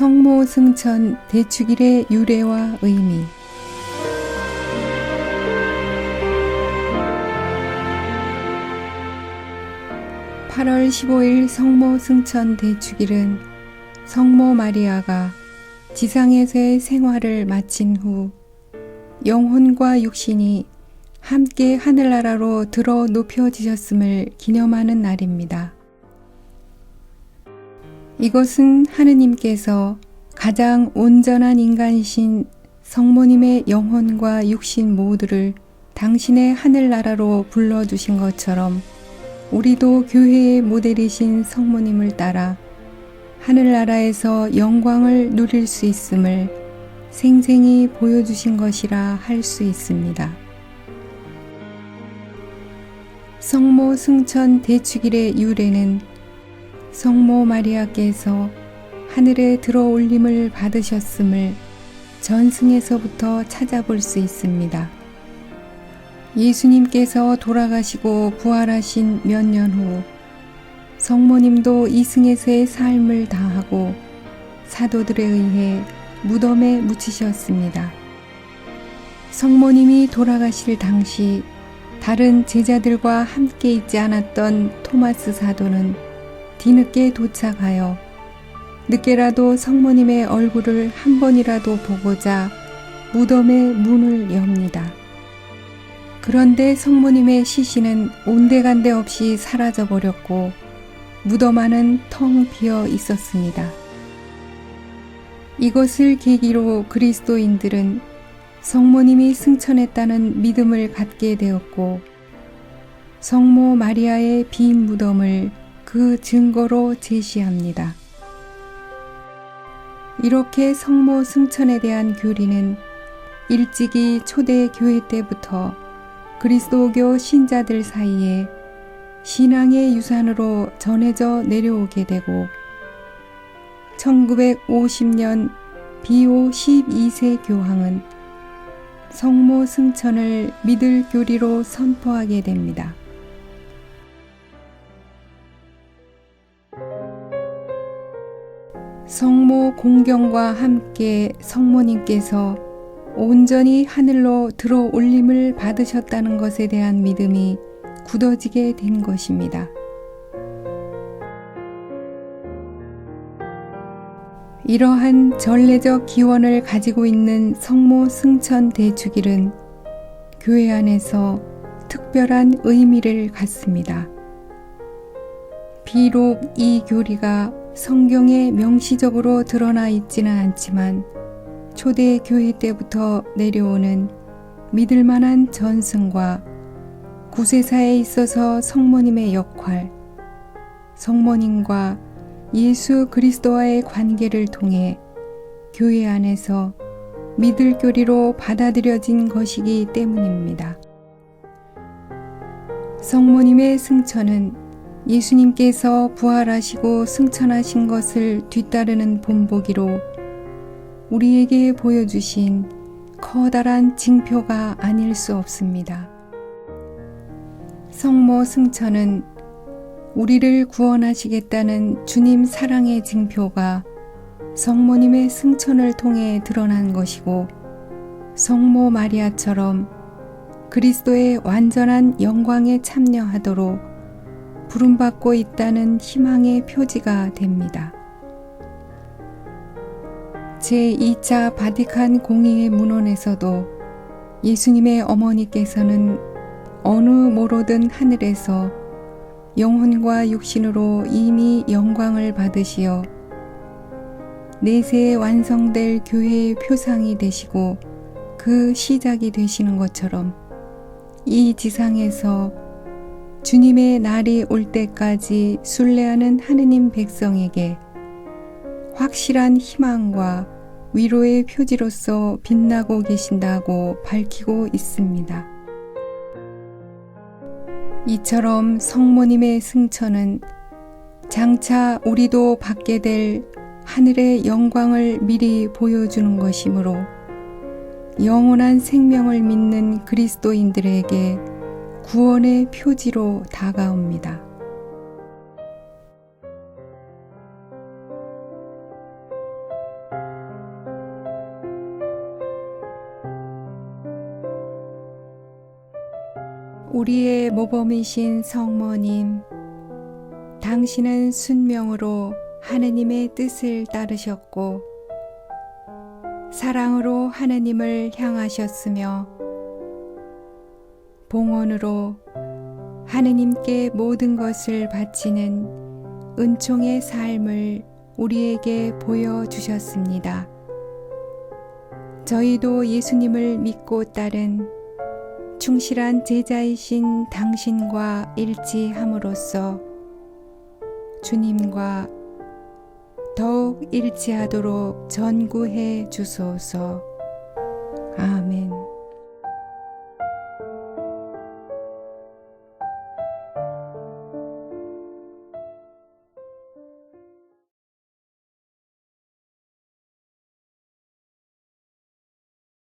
성모 승천 대축일의 유래와 의미 8월 15일 성모 승천 대축일은 성모 마리아가 지상에서의 생활을 마친 후 영혼과 육신이 함께 하늘나라로 들어 높여지셨음을 기념하는 날입니다. 이것은 하느님께서 가장 온전한 인간이신 성모님의 영혼과 육신 모두를 당신의 하늘나라로 불러주신 것처럼 우리도 교회의 모델이신 성모님을 따라 하늘나라에서 영광을 누릴 수 있음을 생생히 보여주신 것이라 할 수 있습니다. 성모 승천 대축일의 유래는 성모 마리아께서 하늘에 들어 올림을 받으셨음을 전승에서부터 찾아볼 수 있습니다. 예수님께서 돌아가시고 부활하신 몇 년 후 성모님도 이승에서의 삶을 다하고 사도들에 의해 무덤에 묻히셨습니다. 성모님이 돌아가실 당시 다른 제자들과 함께 있지 않았던 토마스 사도는 뒤늦게 도착하여 늦게라도 성모님의 얼굴을 한 번이라도 보고자 무덤의 문을 엽니다. 그런데 성모님의 시신은 온데간데 없이 사라져 버렸고 무덤 안은 텅 비어 있었습니다. 이것을 계기로 그리스도인들은 성모님이 승천했다는 믿음을 갖게 되었고 성모 마리아의 빈 무덤을 그 증거로 제시합니다. 이렇게 성모 승천에 대한 교리는 일찍이 초대 교회 때부터 그리스도교 신자들 사이에 신앙의 유산으로 전해져 내려오게 되고 1950년 비오 12세 교황은 성모 승천을 믿을 교리로 선포하게 됩니다. 성모 공경과 함께 성모님께서 온전히 하늘로 들어 올림을 받으셨다는 것에 대한 믿음이 굳어지게 된 것입니다. 이러한 전례적 기원을 가지고 있는 성모 승천 대축일은 교회 안에서 특별한 의미를 갖습니다. 비록 이 교리가 성경에 명시적으로 드러나 있지는 않지만 초대 교회 때부터 내려오는 믿을 만한 전승과 구세사에 있어서 성모님의 역할, 성모님과 예수 그리스도와의 관계를 통해 교회 안에서 믿을 교리로 받아들여진 것이기 때문입니다. 성모님의 승천은 예수님께서 부활하시고 승천하신 것을 뒤따르는 본보기로 우리에게 보여주신 커다란 징표가 아닐 수 없습니다. 성모 승천은 우리를 구원하시겠다는 주님 사랑의 징표가 성모님의 승천을 통해 드러난 것이고 성모 마리아처럼 그리스도의 완전한 영광에 참여하도록 부름받고 있다는 희망의 표지가 됩니다. 제2차 바티칸 공의회 문헌에서도 예수님의 어머니께서는 어느 모로든 하늘에서 영혼과 육신으로 이미 영광을 받으시어 내세에 완성될 교회의 표상이 되시고 그 시작이 되시는 것처럼 이 지상에서 주님의 날이 올 때까지 순례하는 하느님 백성에게 확실한 희망과 위로의 표지로서 빛나고 계신다고 밝히고 있습니다. 이처럼 성모님의 승천은 장차 우리도 받게 될 하늘의 영광을 미리 보여주는 것이므로 영원한 생명을 믿는 그리스도인들에게 구원의 표지로 다가옵니다. 우리의 모범이신 성모님, 당신은 순명으로 하느님의 뜻을 따르셨고, 사랑으로 하느님을 향하셨으며, 봉헌으로 하느님께 모든 것을 바치는 은총의 삶을 우리에게 보여주셨습니다. 저희도 예수님을 믿고 따른 충실한 제자이신 당신과 일치함으로써 주님과 더욱 일치하도록 전구해 주소서. 아멘.